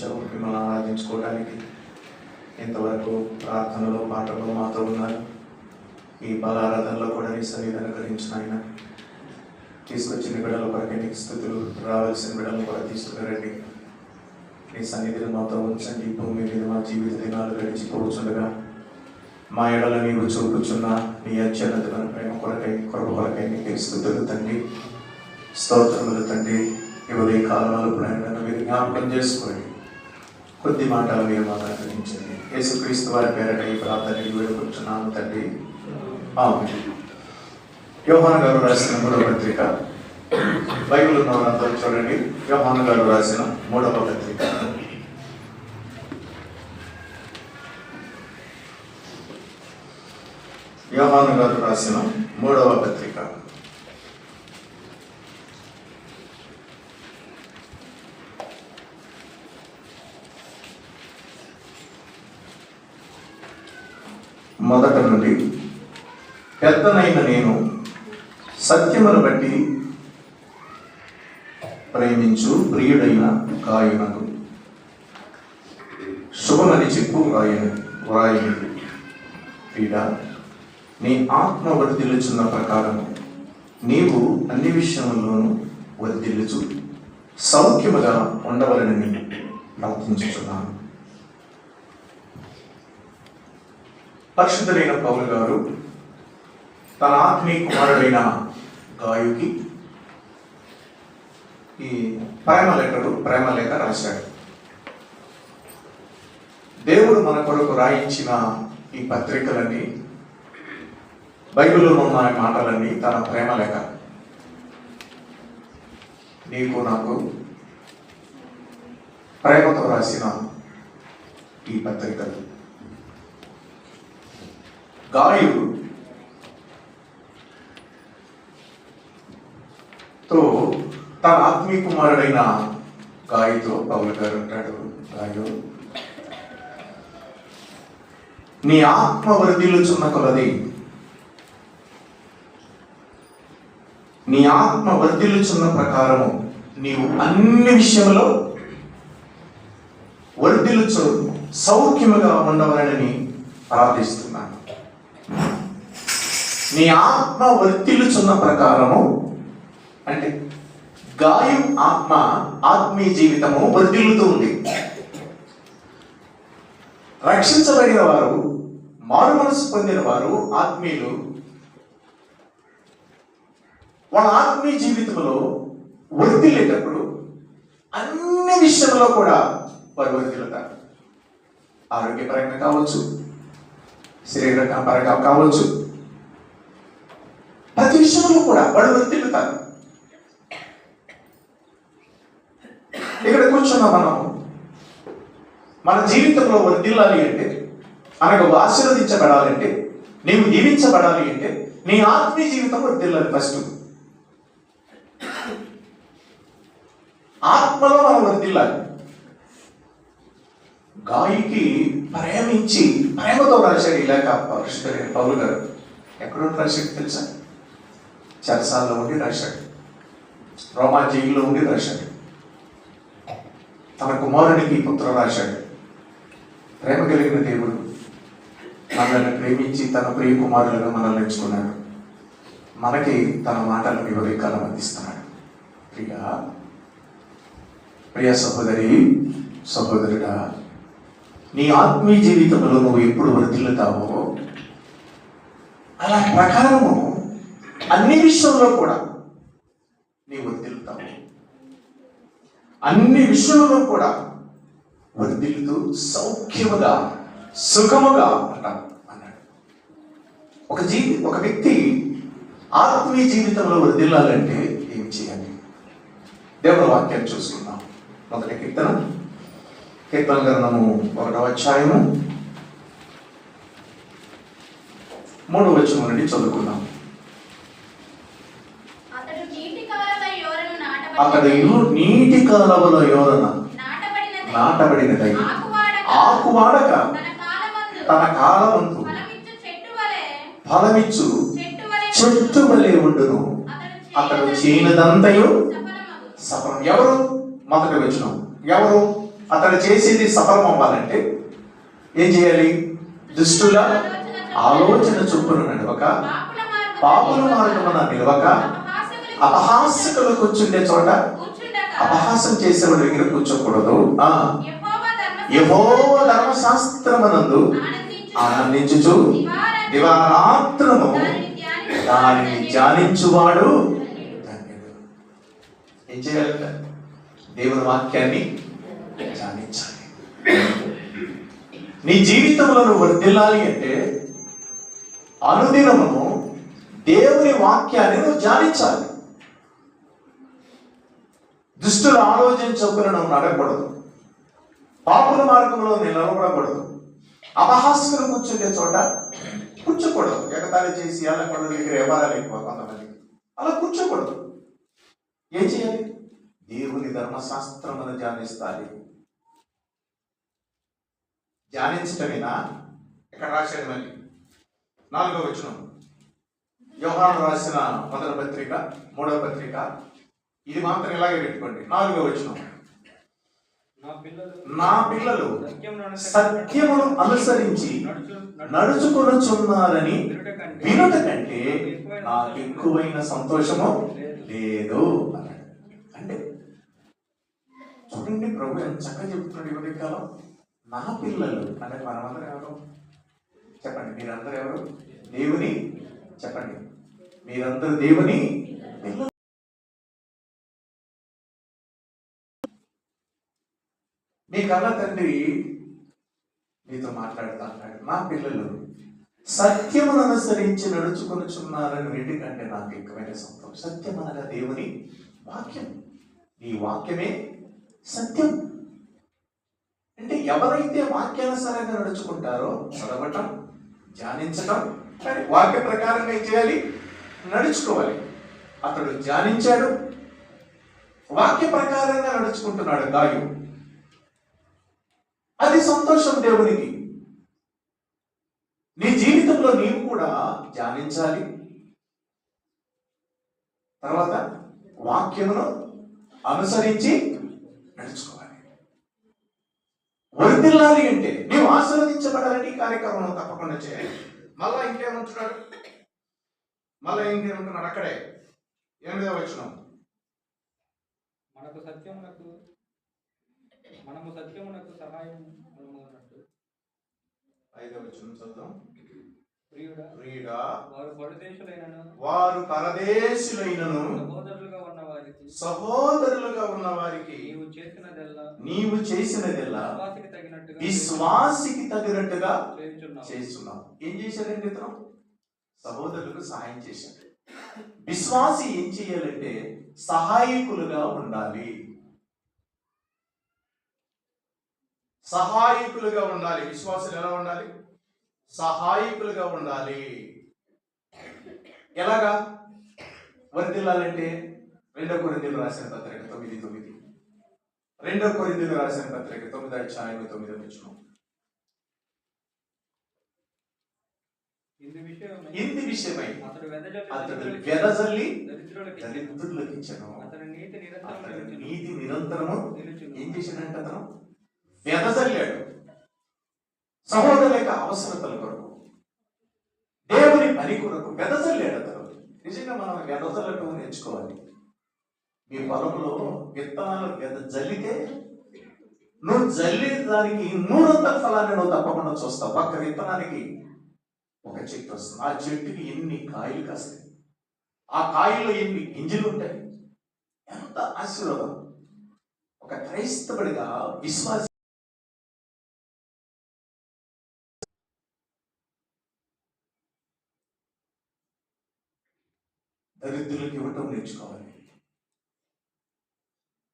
ఇచ్చావు మిమ్మల్ని ఆరాధించుకోవడానికి ఇంతవరకు ప్రార్థనలో పాటలో మాతో ఉన్నారు? ఈ బలారాధనలో కూడా నీ సన్నిధిని గ్రహించిన ఆయన తీసుకొచ్చిన బిడ్డల కొరకు నీకు స్థుతులు రావాల్సిన బిడ్డలను కూడా తీసుకురండి. నీ సన్నిధిని మాతో ఉంచండి. ఈ భూమి మీద మా జీవిత దినాలు గడిచిపోవచ్చుండగా. మా ఎడల నీవు చూపుచున్న నీ అత్యున్నతమైన ప్రేమ కొరకై కొరక కొరకై నీకు స్థుతులు తండ్రి. స్తోత్రములు తండ్రి. ఇవదే కాలంలో ప్రయాణాలను మీరు జ్ఞాపకం చేసుకోండి. కొద్ది మాటలు మీరు మాకు అనుగ్రహించండి. యేసుక్రీస్తు వారి పేరట ఈ ప్రార్థన వేడుకుంటున్నాము తండ్రి. ఆమె యోహాన్ గారు రాసిన మూడవ పత్రిక. బైబిల్ ఉన్న చూడండి. యోహాన్ గారు రాసిన మూడవ పత్రిక. యోహాను గారు రాసిన మూడవ పత్రిక మొదట నుండి పెద్దనైన నేను సత్యమును బట్టి ప్రేమించు ప్రియుడైన కాయనకు శుభమని చెప్పు వ్రాయను వ్రాయను పీడ నీ ఆత్మ వర్ధిల్లుచున్న ప్రకారం నీవు అన్ని విషయంలోనూ వర్ధిల్లుచు సౌఖ్యముగా ఉండవలనని ప్రార్థించుతున్నాను పరిశుద్ధులైన పౌరు గారు తన ఆత్మీయ కుమారుడైన గాయుకి ఈ ప్రేమ లెటరు ప్రేమ లేఖ రాశాడు. దేవుడు మన కొరకు రాయించిన ఈ పత్రికలన్నీ బైబిల్లో ఉన్న మాటలన్నీ తన ప్రేమ లేఖ. నీకు నాకు ప్రేమతో రాసిన ఈ పత్రికలు. గాయుడు తో తన ఆత్మీయ కుమారుడైన గాయతో పౌలు గారు అంటాడు గాయు నీ ఆత్మ వర్ధిల్లుచున్న కొలది. నీ ఆత్మ వర్ధిల్లుచున్న ప్రకారము నీవు అన్ని విషయంలో వర్ధిల్లుచు సౌఖ్యముగా ఉండవలనని ప్రార్థిస్తున్నాను. నీ ఆత్మ వర్ధిల్లుచున్న ప్రకారము అంటే గాయం ఆత్మ ఆత్మీయ జీవితము వర్ధిల్లుతూ ఉంది. రక్షించబడిన వారు మారు మనసు పొందిన వారు ఆత్మీయులు వాళ్ళ ఆత్మీయ జీవితంలో వర్ధిల్లేటప్పుడు అన్ని విషయంలో కూడా వారు వర్ధిల్లుతారు. ఆరోగ్యపరంగా కావచ్చు శరీరపరంగా కావచ్చు ప్రతి విషయంలో కూడా వాడు వర్ధిల్లుతారు. ఇక్కడ కూర్చున్నాం మనం. మన జీవితంలో వర్దిల్లాలి అంటే అనగా ఆశీర్వదించబడాలంటే నీవు దీవించబడాలి అంటే నీ ఆత్మీయ జీవితం వర్దిల్లాలి ఫస్ట్ ఆత్మలో మనం వర్దిల్లాలి గాయకి ప్రేమించి ప్రేమతో రాశాడు ఇలాగ పరిశుద్ధుడు పౌలు గారు. ఎక్కడో రాశాడు తెలుసా? చెరసాల్లో ఉండి రాశాడు. రోమా జైల్లో ఉండి రాశాడు. తన కుమారునికి పుత్ర రాశాడు ప్రేమ కలిగిన దేవుడు మనల్ని ప్రేమించి తన ప్రియ కుమారులుగా మనల్ని ఎంచుకున్నాడు మనకి తన మాటలను ఈ అందిస్తున్నాడు. ప్రియ ప్రియ సహోదరి సహోదరుడా నీ ఆత్మీయ జీవితంలో నువ్వు ఎప్పుడు వర్ధిల్లుతావో అలా ప్రకారము అన్ని విషయంలో కూడా నీ వర్ధిల్లుతావు. అన్ని విషయంలో కూడా వర్ధిల్లుతూ సౌఖ్యముగా సుఖముగా ఉంటాం అన్నాడు. ఒక జీవి ఒక వ్యక్తి ఆత్మీయ జీవితంలో వర్ధిల్లాలంటే ఏం చేయాలి? దేవుని వాక్యాన్ని చూసుకుందాం. మొదటి కీర్తన. కీర్తన గ్రంథము ఒకటవ అధ్యాయము. మూడవ వచనం నుండి చదువుకుందాం అతడు నీటి కాలవ యోరను అక్కడ నీటి కాలవల యోరన నాటబడినదై. ఆకువాడక. ఆకువాడక. తన కాలమందు ఫలమిచ్చు చెట్టు వలె. ఉండును. అతడు చేయనదంతయు. సఫలం. ఎవరు? మొదటి వచ్చిన ఎవరు? అతడు చేసింది సఫలం అవ్వాలంటే ఏం చేయాలి? దుష్టుల ఆలోచన చొప్పున నడవక పాపుల మార్గమున నిలవక అపహాసకులు కూర్చుండే చోట అపహాసం చేసేవాడు దగ్గర కూర్చోకూడదు. యహో ధర్మశాస్త్రమునందు ఆనందించు. ఆనందించుచు దివారాత్రము దానిని ధ్యానించు. దానిని ధ్యానించువాడు. ఏం చేయాలంట దేవుని వాక్యాన్ని ధ్యానించాలి. నీ జీవితంలో నువ్వు వర్ధిల్లాలి అంటే అనుదినమును దేవుని వాక్యాన్ని నువ్వు ధ్యానించాలి. దుష్టుల ఆలోచన చొప్పున నడకూడదు పాపుల మార్గంలో నిలబడకూడదు అపహాస్యులు కూర్చుండే చోట కూర్చోకూడదు. ఎగతాళి చేసి ఎల్లకొండ దగ్గర వ్యవహారాలు ఎక్కువ కొంతమంది. అలా కూర్చోకూడదు. ఏం చేయాలి? దేవుని ధర్మశాస్త్రమును ధ్యానిస్తాలి ధ్యానించటమేనా? ఇక్కడ రాశాడు మళ్ళీ నాలుగో వచనం. వ్యవహారం రాసిన మొదటి పత్రిక మూడవ పత్రిక ఇది మాత్రం ఇలాగే పెట్టుకోండి. నాలుగో వచనం. నా పిల్లలు నా పిల్లలు సత్యమును అనుసరించి నడుచుకొనుచున్నారని వినుట కంటే వినుట కంటే నాకు ఎక్కువైన సంతోషము లేదు. అన్నాడు. అంటే చూడండి ప్రభు ఎంత చక్కగా చెప్తున్నాడు ఇవన్నీ కాలం నా పిల్లలు అంటే మనమందరం ఎవరు? చెప్పండి మీరందరూ ఎవరు? దేవుని? చెప్పండి. మీరందరూ దేవుని పిల్లలు మీ కన్న తండ్రి మీతో మాట్లాడుతా అన్నాడు నా పిల్లలు సత్యమును అనుసరించి నడుచుకొనుచున్నారని చున్నారని కంటే నాకు ఎక్కువైన సంతోషం. సత్యం అనగా దేవుని వాక్యం. ఈ వాక్యమే సత్యం. అంటే ఎవరైతే వాక్యానుసారంగా నడుచుకుంటారో చదవటం ధ్యానించటం కానీ వాక్య ప్రకారంగా ఏం చేయాలి? నడుచుకోవాలి. అతడు ధ్యానించాడు వాక్య ప్రకారంగా నడుచుకుంటున్నాడు. గాయు అది సంతోషం దేవునికి. నీ జీవితంలో నీవు కూడా ధ్యానించాలి. తర్వాత వాక్యమును అనుసరించి నడుచుకోవాలి. వర్దిల్లాలి అంటే నీవు ఆశీర్వదించబడాలని కార్యక్రమం తప్పకుండా చేయాలి. మళ్ళా ఇంకేమంటున్నాడు? మళ్ళా ఇంకేమంటున్నాడు? అక్కడే. ఎనిమిదో వచ్చినాం మనకు సత్యమునకు మనము సత్యమునకు సహాయం మనమునట్టు ఐదో వచ్చిన చదువు ప్రియుడా ప్రియుడా వారు పరదేశులైనను. వారు పరదేశులైనను. సహోదరులుగా ఉన్న వారికి సహోదరులుగా ఉన్న వారికి నీవు చేసినదెల్లా. నీవు చేసినదెల్లా. విశ్వాసికి తగినట్టుగా విశ్వాసికి తగినట్టుగా చేయుచున్నావు. చేస్తున్నావు. ఏం చేశాడండి ఇతను? సహోదరులకు సహాయం చేశాడు. విశ్వాసి ఏం చేయాలంటే సహాయకులుగా ఉండాలి. సహాయకులుగా ఉండాలి. విశ్వాసులు ఎలా ఉండాలి? సహాయకులుగా ఉండాలి. ఎలాగా? వర్దిల్లాలంటే రెండో కొరిందీలు రాసిన పత్రిక తొమ్మిది తొమ్మిది. రెండో కొరిందీలు రాసిన పత్రిక తొమ్మిది అధ్యాయం తొమ్మిది వచ్చిన ఇందు విషయం ఇంది విషయమై అతడు వెదజల్లి దరిద్రులకి- ఇచ్చను. అతని నీతి నిరంతరము. ఏం చేశాడంటే అతను? వెదజల్లాడు. సహోదరుల యొక్క అవసరతల కొరకు. దేవుని పని కొరకు వెదజల్లాడు అతను. నిజంగా మనం వెదజల్లటం నేర్చుకోవాలి. మీ పొలంలో విత్తనాలు వెద జల్లితే నువ్వు జల్లి దానికి నూరంతల ఫలాన్ని నువ్వు తప్పకుండా చూస్తావు. పక్క విత్తనానికి ఒక చెట్టు వస్తుంది. ఆ చెట్టుకి ఎన్ని కాయలు కాస్తాయి? ఆ కాయల్లో ఎన్ని గింజలు ఉంటాయి? ఎంత ఆశీర్వాదం. ఒక క్రైస్తవుడిగా విశ్వాస దరిద్రులకు ఇవ్వటం నేర్చుకోవాలి.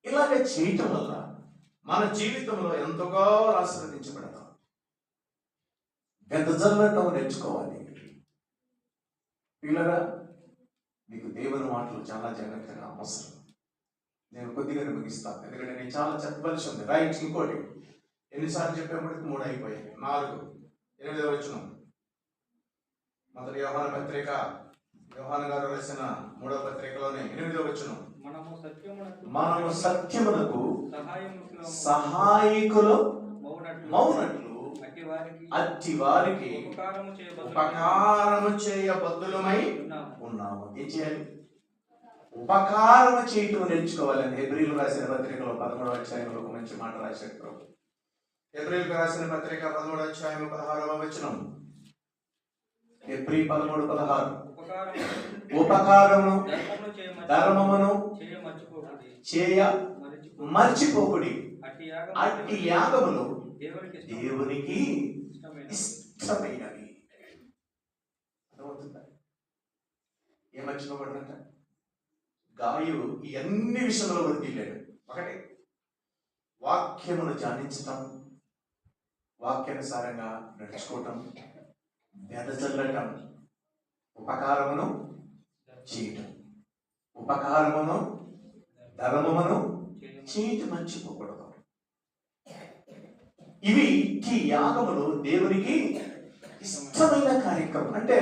ఇలాగే చేయటం వల్ల మన జీవితంలో ఎంతగా ఆశీర్వదించబడతాం. గదజల్లటం నేర్చుకోవాలి. పిల్లరా మీకు దేవుని మాటలు చాలా జాగ్రత్తగా అవసరం. నేను కొద్దిగా ముగిస్తాను. ఎందుకంటే నేను చాలా చెప్పవలసి ఉంది. రైట్ ఇంకోటి. ఎన్నిసార్లు చెప్పేప్పటికి మూడు అయిపోయాయి. నాలుగు. ఎనిమిదో వచ్చిన మొదటి వ్యవహార పత్రిక వ్యవహార గారు రాసిన మూడవ పత్రికలోనే ఎనిమిదో వచ్చిన మనము సత్యమునకు సహాయకులు మౌనట్లు అట్టి వారికి ఉపకారము ఉపకారము చేయబద్దులమై ఉన్నాము. ఏం చేయాలి? ఉపకారము చేయటం నేర్చుకోవాలని హెబ్రిల్ రాసిన పత్రికలో పదమూడవ అధ్యాయంలో ఒక మంచి మాట రాశాడు ప్రభు. హెబ్రిల్ రాసిన పత్రిక పదమూడవ అధ్యాయం పదహారవ వచనం. ఏప్రిల్ పదమూడు పదహారు. ఉపకారము ధర్మమును చేయ మర్చిపోకండి. అట్టి యాగము అట్టి యాగములు దేవునికి ఇష్టం. దేవునికి ఇష్టమైన ఇష్టమైనవి. అర్థమవుతుందా? ఏం మర్చిపోబడినట్ట గాయు ఈ అన్ని విషయంలో వర్తిల్లాడు ఒకటి వాక్యమును ధ్యానించటం వాక్యానుసారంగా నడుచుకోవటం వెదజల్లటం ఉపకారమును చేయటం. ఉపకారమును ధర్మమును చేయమని మర్చిపోకూడదు. ఇవి ఈ యాగములు దేవునికి ఇష్టమైన కార్యక్రమం. అంటే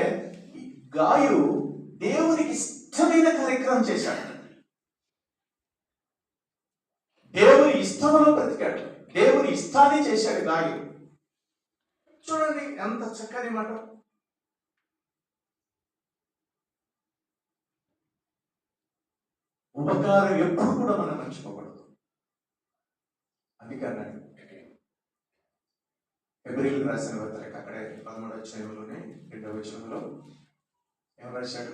గాయు దేవునికి ఇష్టమైన కార్యక్రమం చేశాడు. దేవుని ఇష్టములో బ్రతికాడు. దేవుని ఇష్టాన్ని చేశాడు గాయు. చూడండి ఎంత చక్కని మాట. ఉపకారం ఎప్పుడు కూడా మనం మర్చిపోకూడదు. అందుకే అన్నాడు ఎబ్రిల్ రాసిన పత్రిక అక్కడే పదమూడు అధ్యాయంలోనే రెండవ వచనంలో ఏం రాశాడు?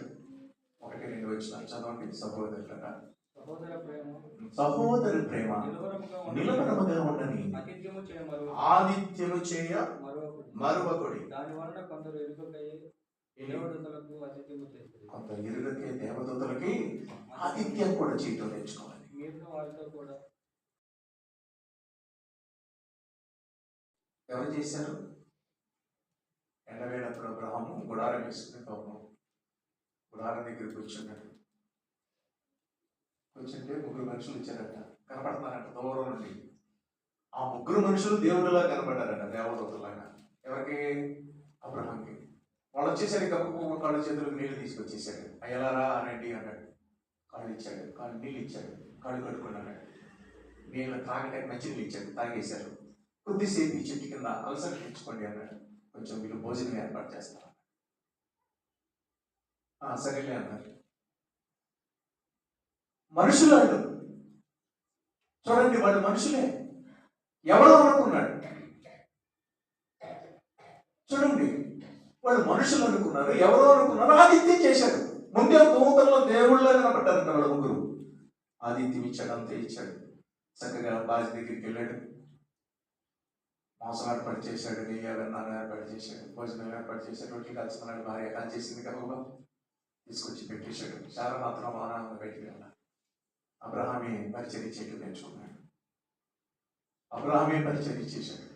ఒకటి రెండు వచ్చిన చదవండి. సహోదరులరా. సహోదర ప్రేమ. సహోదరు ప్రేమ. నిలవరముగా ఉండని ఆదిత్యము చేయ మరొకటి. దాని వలన కొందరు చేస్తుంది కొంత ఇరుగకే దేవదూతలకి ఆతిథ్యం కూడా చేయటం నేర్చుకోవాలి ఎవరు చేశారు? ఎండవేడప్పుడు అబ్రహము గుడారం వేసుకుని పాపం గుడారం దగ్గర కూర్చున్నాడు. కూర్చుంటే ముగ్గురు మనుషులు వచ్చారట. కనపడుతున్నారట దూరం నుండి. ఆ ముగ్గురు మనుషులు దేవుడిలా కనపడ్డారట దేవదూతలాగా. ఎవరికి? అబ్రహాంకి. వాళ్ళు వచ్చేసరికి గొప్ప కాళ్ళ చేతులకు నీళ్ళు తీసుకొచ్చేసాడు అయ్యలారా అనండి అన్నాడు. కాళ్ళు ఇచ్చాడు కాళ్ళు నీళ్ళు ఇచ్చాడు కాళ్ళు కట్టుకున్నాడు నీళ్ళు తాగడానికి మంచి నీళ్ళు ఇచ్చాడు తాగేశారు. కొద్దిసేపు ఈ చెట్టు కింద అలసట తెచ్చుకోండి అన్నాడు. కొంచెం మీరు భోజనం ఏర్పాటు చేస్తారా సరేలే అన్నారు. మనుషులు చూడండి వాళ్ళు మనుషులే. ఎవరో అనుకున్నాడు చూడండి వాళ్ళు మనుషులు అనుకున్నారు. ఎవరో అనుకున్నారు. ఆదిత్యం చేశాడు. ముందే దూతల్లో దేవుళ్ళు కనపడ్డారంట వాళ్ళ ముగ్గురు. ఆదిత్యం ఇచ్చాడు అంతే ఇచ్చాడు. చక్కగా బాజీ దగ్గరికి వెళ్ళాడు. మోసం ఏర్పాటు చేశాడు నెయ్యి ఏర్పాటు చేశాడు భోజనం ఏర్పాటు చేశాడు రొట్టెలు కాల్చుకున్నాడు భార్య కాల్ చేసింది కదా తీసుకొచ్చి పెట్టేశాడు. చాలా మాత్రం ఆనందంగా బయటికి వెళ్ళాడు. అబ్రహామే పరిచయం చేయడం నేర్చుకున్నాడు. అబ్రహామే పరిచయం చేశాడు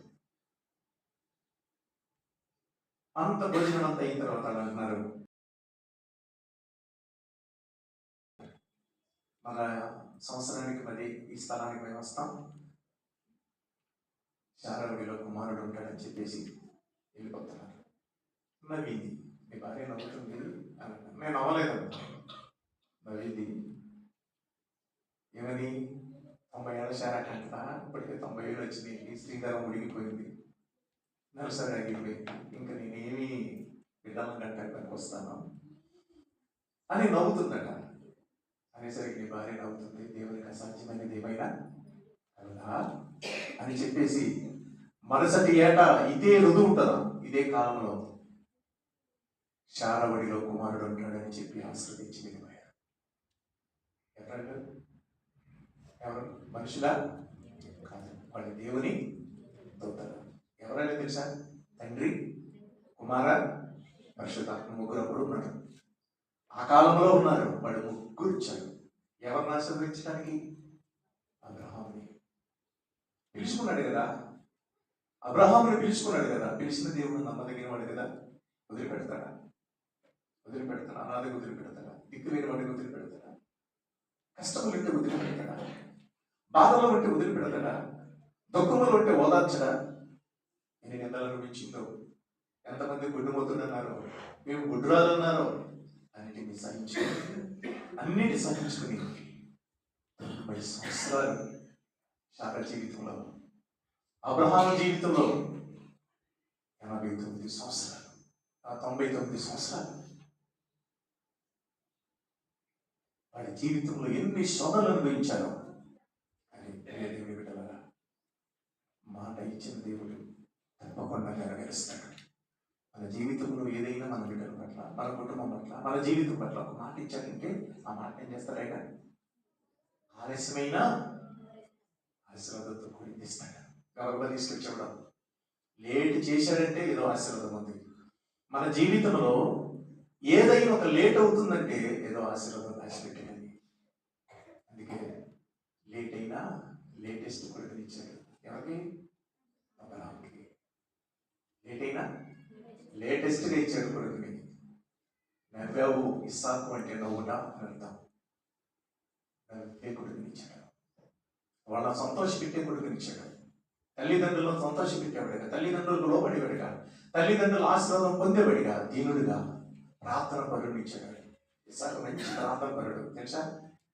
అంత భోజనం అంత అయిన తర్వాత అంటున్నారు మన సంవత్సరానికి మరి ఈ స్థలానికి మేము వస్తాం. శారవిలో కుమారుడు ఉంటాడని చెప్పేసి వెళ్ళిపోతున్నారు. నవ్వింది. మీ భార్య నవ్వుతుంది. నేను అవ్వలేదు నవ్వింది. ఏమని? తొంభై ఏళ్ళ శారకంట ఇప్పటికే తొంభై ఏళ్ళు వచ్చింది. ఈ శ్రీధరం ఉడిగిపోయింది నర్సరీ ఆగిపోయింది ఇంకా నేనేమి బిడ్డలను పనికి వస్తాను అని నవ్వుతుందట. అనేసరికి నీ భార్య నవ్వుతుంది. దేవునికి అసాధ్యమైనది ఏమైనా? అవునా అని చెప్పేసి మరుసటి ఏటా ఇదే రుజువు ఉంటుందా. ఇదే కాలంలో శారవడిలో కుమారుడు ఉంటాడని చెప్పి ఆశ్రదించి వెళ్ళిపోయారు ఎవరంటారు ఎవరు? మనుషులా? కాదు. వాళ్ళు దేవుని తెలుసా తండ్రి కుమార పరిశుద్ధాత్మ ముగ్గురు అప్పుడు ఉన్నారు. ఆ కాలంలో ఉన్నారు. వాళ్ళు ముగ్గురు ఇచ్చారు. ఎవరిని ఆశీర్వదించడానికి? అబ్రహాంని పిలుచుకున్నాడు కదా. అబ్రహాంని పిలుచుకున్నాడు కదా. పిలిచిన దేవుడు నమ్మదగిన వాడు కదా. వదిలిపెడతాడా? వదిలిపెడతాడా? అనాథకి వదిలిపెడతాడా? దిక్కు లేని వాడికి వదిలిపెడతాడా? కష్టములు ఉంటే వదిలిపెడతాడా? బాధలో ఉంటే వదిలిపెడతాడా? దుఃఖములు ఉంటే ఓదార్చడా? నేను ఎంత అనిపించిందో ఎంతమంది గుడ్డుమోతున్నారు మేము గుడ్డురాలున్నారో అన్నిటిని సహించుకుని అన్నిటి సహించుకుని తొంభై సంవత్సరాలు శాఖ జీవితంలో అబ్రహాం జీవితంలో ఎనభై తొమ్మిది సంవత్సరాలు ఆ తొంభై తొమ్మిది సంవత్సరాలు వాడి జీవితంలో ఎన్ని శోధనలు అనుభవించారో అని బిడ్డలారా మాట ఇచ్చిన దేవుడు తప్పకుండా నెరవేరుస్తాడు. మన జీవితంలో ఏదైనా మన బిడ్డల పట్ల మన కుటుంబం పట్ల మన జీవితం పట్ల ఒక మాట ఇచ్చారంటే ఆ మాట ఏం చేస్తారైనా ఆలస్యమైన? ఆశీర్వాదంతో కూడి ఇస్తాడు గబగబా తీసుకొచ్చేవడం లేట్ చేశాడంటే ఏదో ఆశీర్వాదం ఉంది. మన జీవితంలో ఏదైనా ఒక లేట్ అవుతుందంటే ఏదో ఆశీర్వాదం దాచిపెట్టాడని అందుకే లేట్ అయినా లేటెస్ట్ కొడుకునిచ్చాడు ఎవరికి? అబ్రహాంకి ఏంటైనా అయినా? లేటెస్ట్గా ఇచ్చాడు కొడుకుని నవ్వావు ఇస్సాకు అంటే నవ్వునా అని అర్థం. నవ్వే కొడుకుని ఇచ్చాడు. వాళ్ళ సంతోష పెట్టే కొడుకుని ఇచ్చాడు. తల్లిదండ్రులను సంతోష పెట్టేవాడిగా తల్లిదండ్రులకు లోబడేవాడిగా తల్లిదండ్రుల ఆశీర్వాదం పొందేవాడిగా దీనుడిగా ప్రార్థన పరుడు ఇచ్చాడు ఇసాకు మంచి ప్రార్థన పరుడు. తెలుసా?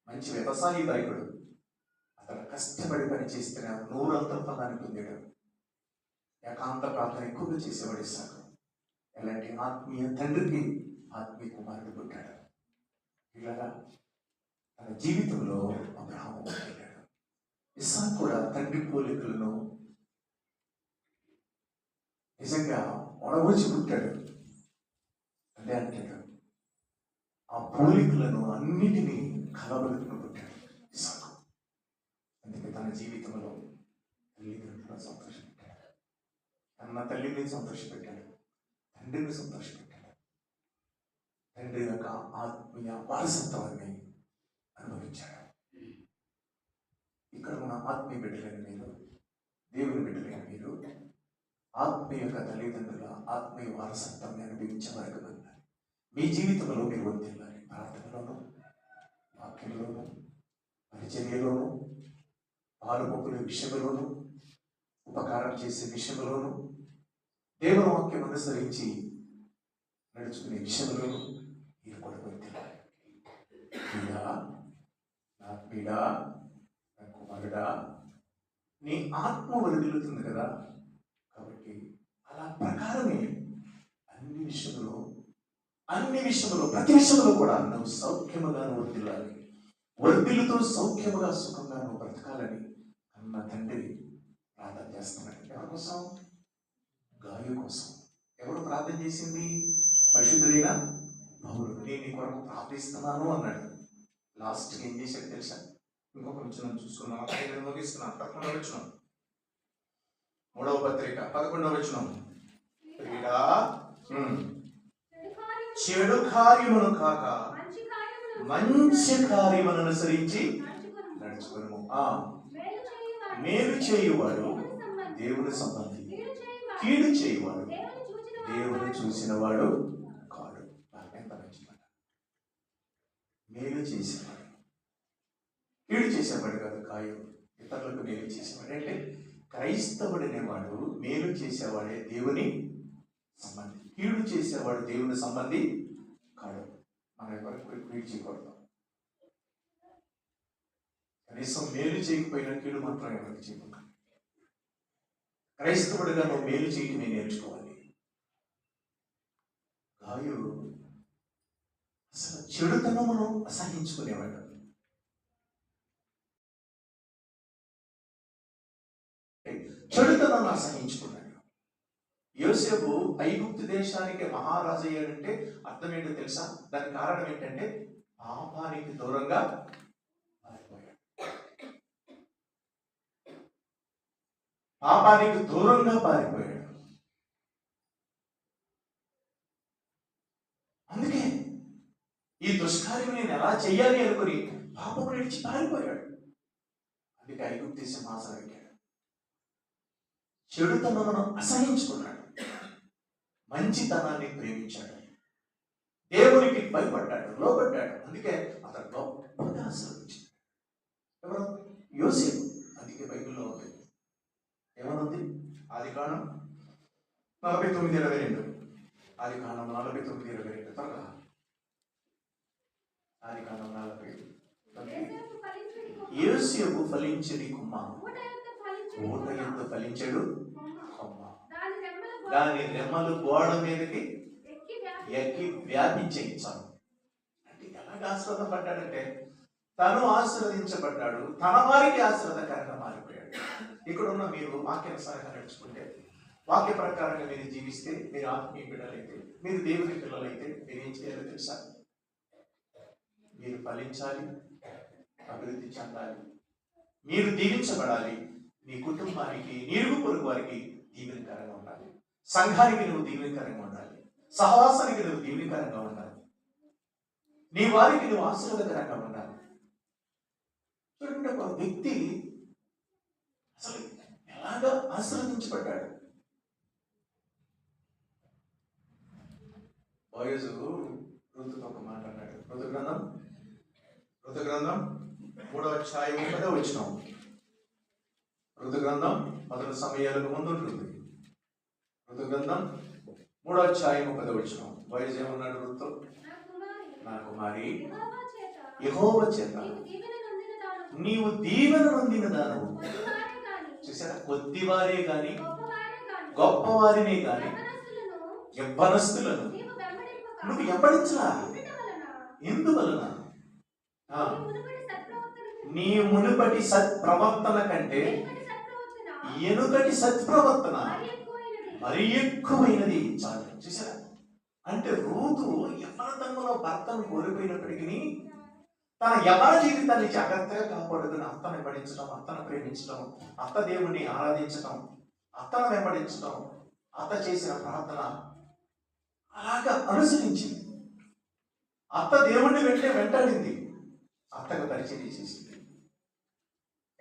మంచి వ్యవసాయ నాయకుడు అతను కష్టపడి పని చేస్తేనే నూరంత ఫలాన్ని పొందాడు. ఏకాంత ప్రార్థన ఎక్కువగా చేసేవాడు ఇసాకు ఎలాంటి ఆత్మీయ తండ్రికి ఆత్మీయ కుమారుడు పుట్టాడు ఇలాగా తన జీవితంలో అబ్రహాము వెళ్ళాడు ఇస్సాకు కూడా తండ్రి పోలికలను నిజంగా ఒడగొచ్చి పుట్టాడు అదే అంటాడు ఆ పోలికలను అన్నిటినీ కలబలుకుని పుట్టాడు ఇసాకు అందుకే తన జీవితంలో తల్లిదండ్రుల సంతోషం. అన్న తల్లిని సంతోషపెట్టాడు. తండ్రిని సంతోషపెట్టాడు. తండ్రి యొక్క ఆత్మీయ వారసత్వాన్ని అనుభవించాడు. ఇక్కడ మన ఆత్మీయ బిడ్డలైన మీరు దేవుని బిడ్డలైన మీరు ఆత్మీయ యొక్క తల్లిదండ్రుల ఆత్మీయ వారసత్వాన్ని అనుభవించే వరకు వెళ్ళాలి మీ జీవితంలో మీరు వర్తిల్లాలి ప్రార్థనలోను వాక్యంలోను పరిచర్యలోను పాలుపొక్కుల విషయంలోను ఉపకారం చేసే విషయంలోను దేవుని వాక్యం అనుసరించి నడుచుకునే విషయంలో మీరు కూడా పీడా నా పీడా నా కుమారుడా నీ ఆత్మ వదిలుతుంది కదా. కాబట్టి అలా ప్రకారమే అన్ని విషయంలో అన్ని విషయంలో ప్రతి విషయంలో కూడా నువ్వు సౌఖ్యముగా నువ్వు వర్దిల్లాలి వర్దిల్లుతో సౌఖ్యముగా సుఖంగా నువ్వు బ్రతకాలని అన్న తండ్రి ప్రార్థన చేస్తున్నాడు. ఎవరికోసం? గాయం కోసం. ఎవరు ప్రార్థన చేసింది? పరిశుద్ధులైన పౌరుడు నేను నీ కొరకు ప్రార్థిస్తున్నాను అన్నాడు. లాస్ట్కి ఏం చేశాడు తెలుసా? ఇంకొక వచ్చిన చూసుకున్నాం నేను ముగిస్తున్నాను. పదకొండవ వచ్చిన మూడవ పత్రిక పదకొండవ వచ్చిన క్రీడా? చెడు కార్యమును కాక మంచి కార్యమును అనుసరించి నడుచుకును ఆ. మేలు చేయువాడు దేవుని దేవుని సంబంధి. కీడు చేయువాడు. కీడు చేయువాడు దేవుని చూచిన దేవుని వాడు చూసిన వాడు కాడు. ఎంత మంచి మాట మేలు చేసేవాడు. కీడు చేసేవాడు కాదు కాయం ఇతరులకు మేలు చేసేవాడు. అంటే క్రైస్తవుడు అనేవాడు మేలు చేసేవాడే దేవుని సంబంధి. కీడు చేసేవాడు దేవుని సంబంధి కాడు. మనం ఎవరికి కీడు చేయకూడదు. కనీసం మేలు చేయకపోయినా కీడు మాత్రం ఎవరికి చేయకూడదు క్రైస్తవుడిగా నువ్వు మేలు చేయటమే నేర్చుకోవాలి. గాయు అసలు చెడుతనమును అసహించుకునేవాడు. చెడుతనం అసహించుకున్నాడు. యోసేపు ఐగుప్తు దేశానికి మహారాజు అయ్యాడంటే అర్థం ఏంటో తెలుసా? దాని కారణం ఏంటంటే పాపానికి దూరంగా పారిపోయాడు పాపానికి దూరంగా పారిపోయాడు. అందుకే ఈ దుష్కార్యం నేను ఎలా చెయ్యాలి అనుకుని పాపం నిలిచి పారిపోయాడు. అందుకే ఐగుప్తు సింహాసనం ఎక్కాడు చెడుతనమును అసహించుకున్నాడు. మంచితనాన్ని ప్రేమించాడు. దేవునికి భయపడ్డాడు లోపడ్డాడు అందుకే అతను గొప్పగా ఆశ్రయించాడు. ఎవరు? యోసేపు. అందుకే బైబిల్లో ఏమనుంది? ఆది కాండం నలభై తొమ్మిది ఇరవై రెండు. ఆది కాండం నలభై తొమ్మిది ఇరవై రెండు. త్వరగా. ఆది కాండం నలభై తొమ్మిది దేశపు ఫలించుడి ఫలించని ఊట ఎంత ఫలించాడు? కొమ్మ. దాని గోడ రెమ్మలు గోడ మీదకి ఎక్కి వ్యాపి- వ్యాపించేయించాను అంటే ఎలాగ ఆశీర్వదపడ్డాడంటే తను ఆశీర్వదించబడ్డాడు తన వారికి ఆశ్రదకరంగా మారిపోయాడు. ఇక్కడ ఉన్న మీరు వాక్యానుసారంగా నడుచుకుంటే వాక్య ప్రకారంగా మీరు జీవిస్తే మీరు ఆత్మీయ బిడ్డలైతే మీరు దేవుని పిల్లలైతే మీరు ఏం చేయాలో తెలుసా? మీరు ఫలించాలి అభివృద్ధి చెందాలి. మీరు దీవించబడాలి. మీ కుటుంబానికి నీరుగు పొరుగు వారికి దీవెనకరంగా ఉండాలి. సంఘానికి నువ్వు దీవెనకరంగా ఉండాలి. సహవాసానికి నువ్వు దీవెనకరంగా ఉండాలి. నీ వారికి నువ్వు ఆశీర్వాదకరంగా ఉండాలి. చూడండి ఒక వ్యక్తి అసలు ఎలాగా ఆశీర్వదించబడ్డాడు బాయ్స్ ఋతుకు ఒక మాట అన్నాడు. ఋతు గ్రంథం? ఋతు గ్రంథం మూడవ అధ్యాయం పదో వచ్చినాం ఋతు గ్రంథం మొదటి సమయాలకు ముందు ఉంటుంది. ఋతు గ్రంథం మూడో అధ్యాయం పదో వచ్చినాం బాయ్స్ ఏమన్నాడు ఋతు నా కుమారి యహోవ చేత నీవు దీవెన నొందిన దానవు. చూసారా కొద్దివారే గాని, గొప్పవారినే గాని యవ్వనస్తులను నువ్వు వలన ఎందువలన? నీ మునుపటి సత్ప్రవర్తన కంటే ఎనుకటి సత్ప్రవర్తన మరి ఎక్కువైనది. చాలు చూసారా అంటే రూతు యవనతంలో భర్తను కోల్పోయినప్పటికీ తన యవన జీవితాన్ని జాగ్రత్తగా కాపాడుకుని అత్తను వెంబడించడం అత్తను ప్రేమించడం అత్త దేవుణ్ణి ఆరాధించడం అత్తను వెంబడించడం అత్త చేసిన ప్రార్థన అలాగా అనుసరించింది అత్త దేవుణ్ణి వెంటనే వెంటాడింది. అత్తగా పరిచయం చేసింది.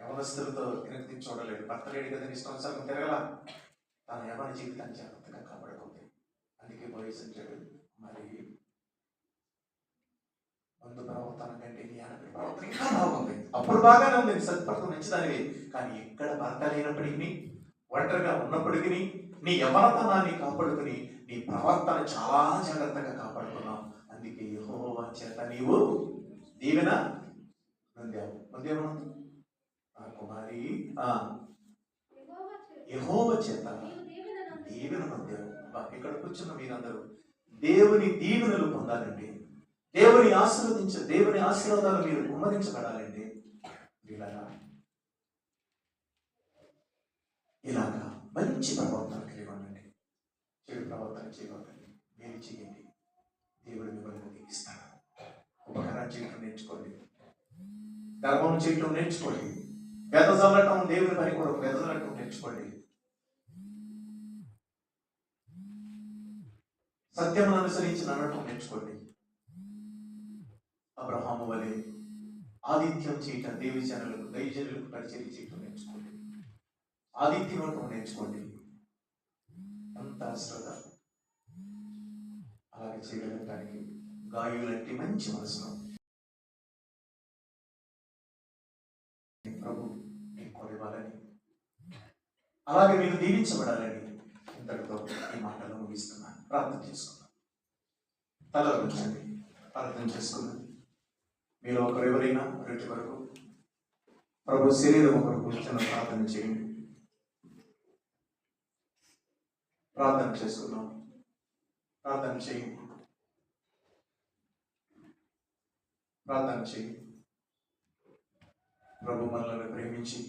యవనస్తులతో వెనక్కి చూడలేదు. భర్త లేడు కదా ఇష్టం తిరగల. తన యవన జీవితాన్ని జాగ్రత్తగా కాపాడుకుంది. అందుకే బాయ్స్ మరి ముందు ప్రవర్తన కంటే నీ ప్రవర్తన ఇంకా బాగుంది. అప్పుడు బాగానే ఉంది. సత్ప్రవర్తన మంచిదానివి కానీ ఎక్కడ భర్త లేనప్పటికీ ఒంటరిగా ఉన్నప్పటికీ నీ యవనతనాన్ని కాపాడుకుని నీ ప్రవర్తన చాలా జాగ్రత్తగా కాపాడుకున్నావు. అందుకే యెహోవా చేత నీవు దీవెన నొందావు నొందేమనుంది ఆ కుమారి యెహోవా చేత దీవెన అబ్బా, ఇక్కడ కూర్చున్న మీరందరూ దేవుని దీవెనలు పొందాలండి. దేవుని ఆశీర్వదించ దేవుని ఆశీర్వాదాలు మీరు కుమ్మరించబడాలండి ఇలాగా. ఇలాగా మంచి ప్రవర్తన కలిగి ఉండండి. చెడు ప్రవర్తన చేయకండి మేలు చేయండి. దేవుడు మిమ్మల్ని దీవిస్తాడు ఉపకారం చేయటం నేర్చుకోండి. ధర్మం చేయటం నేర్చుకోండి. వెదజల్లటం దేవుని పని కూడా వెదజల్లటం నేర్చుకోండి. సత్యం అనుసరించి నడటం నేర్చుకోండి. అబ్రహాము వలె ఆదిత్యం చేయటం దేవి జనులకు దైవజనులకు పరిచయం చేయటం నేర్చుకోండి. ఆదిత్యం ఇవ్వటం నేర్చుకోండి. అంత శ్రద్ధ. అలాగే చేయగలగడానికి గాయులంటే మంచి మనసును ప్రభు మీకు కొనివ్వాలని అలాగే మీరు దీవించబడాలని ఇంతటితో ఈ మాటలు ముగిస్తున్నాను. ప్రార్థన చేసుకున్నాను తల ఉంచండి ప్రార్థన చేసుకున్నాను మీరు ఒకరు ఎవరైనా రెట్టి వరకు ప్రభు శరీరం ఒకరు కూర్చొని ప్రార్థన చేయండి. ప్రార్థన చేసుకున్నాం ప్రార్థన చేయండి. ప్రార్థన చేయండి. ప్రభు మనల్ని ప్రేమించి